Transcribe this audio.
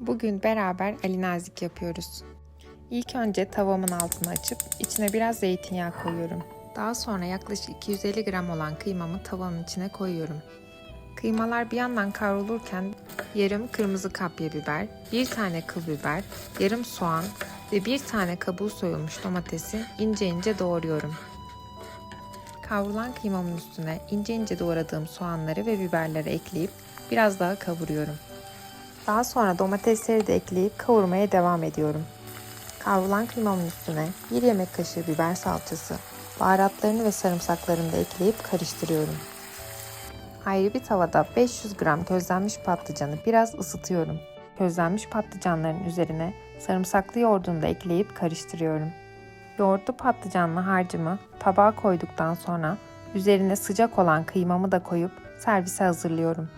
Bugün beraber Ali Nazik yapıyoruz. İlk önce tavamın altını açıp içine biraz zeytinyağı koyuyorum. Daha sonra yaklaşık 250 gram olan kıymamı tavanın içine koyuyorum. Kıymalar bir yandan kavrulurken yarım kırmızı kapya biber, bir tane kıl biber, yarım soğan ve bir tane kabuğu soyulmuş domatesi ince ince doğruyorum. Kavrulan kıymamın üstüne ince ince doğradığım soğanları ve biberleri ekleyip biraz daha kavuruyorum. Daha sonra domatesleri de ekleyip kavurmaya devam ediyorum. Kavrulan kıymamın üstüne bir yemek kaşığı biber salçası, baharatlarını ve sarımsaklarını da ekleyip karıştırıyorum. Ayrı bir tavada 500 gram közlenmiş patlıcanı biraz ısıtıyorum. Közlenmiş patlıcanların üzerine sarımsaklı yoğurdunu da ekleyip karıştırıyorum. Yoğurtlu patlıcanlı harcımı tabağa koyduktan sonra üzerine sıcak olan kıymamı da koyup servise hazırlıyorum.